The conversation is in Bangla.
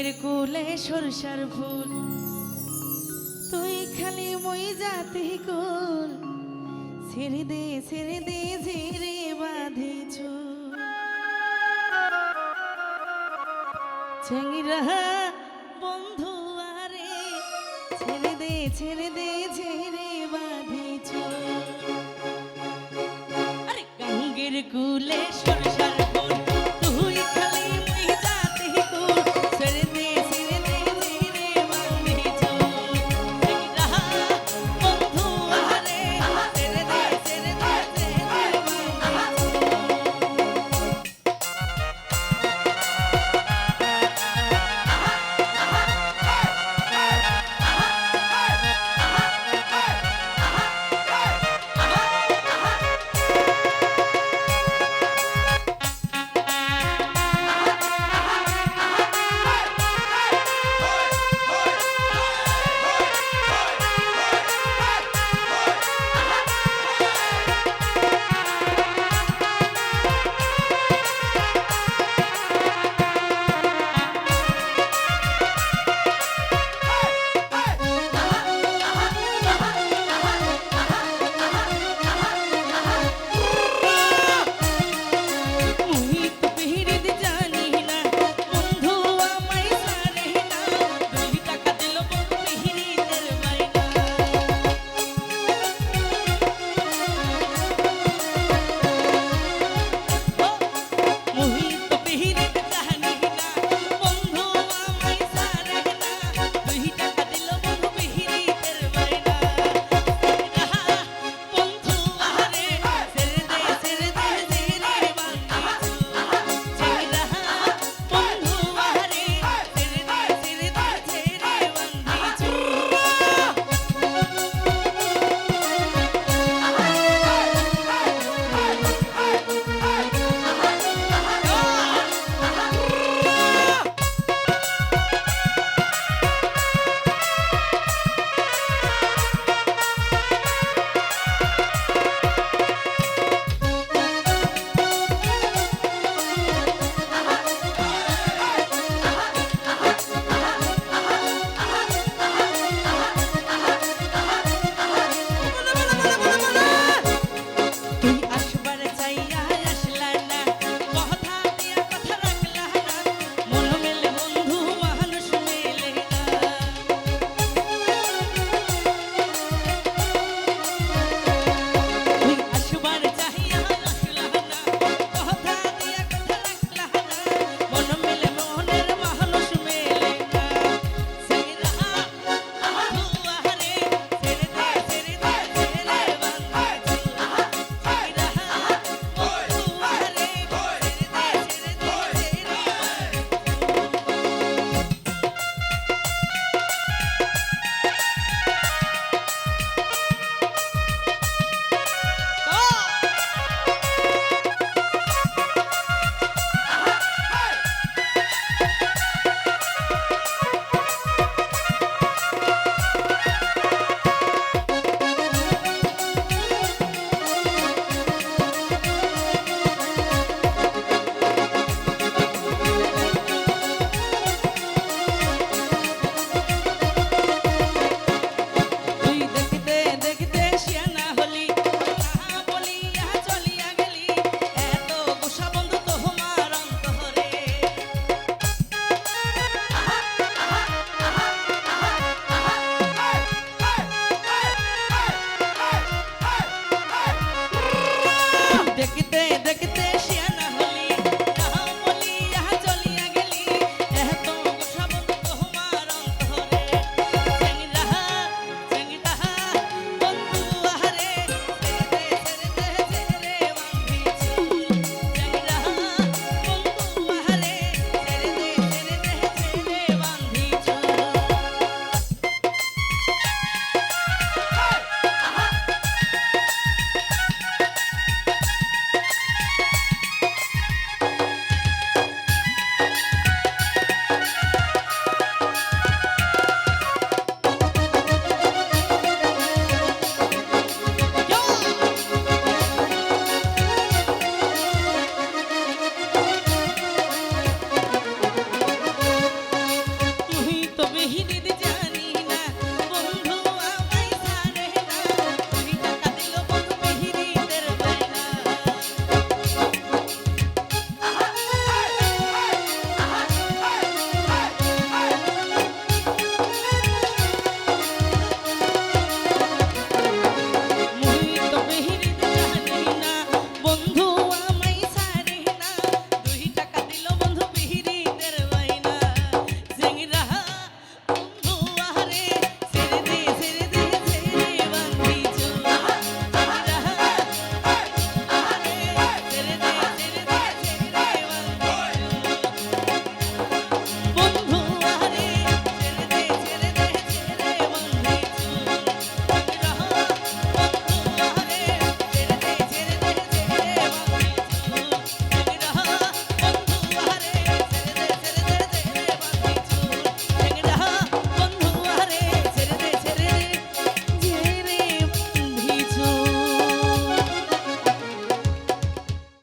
গাঙ্গের কুলে সরষার ফুল। তুই খালি মই যাতে কুল। ছেড়ে দে ছেড়ে দে, ঝেড়ে বাঁধেছ ছেঙ্গিরা বন্ধু আরে, ছেড়ে দে ছেড়ে দে, ঝেড়ে বাঁধেছ আরে গাঙ্গের কুলে সরষার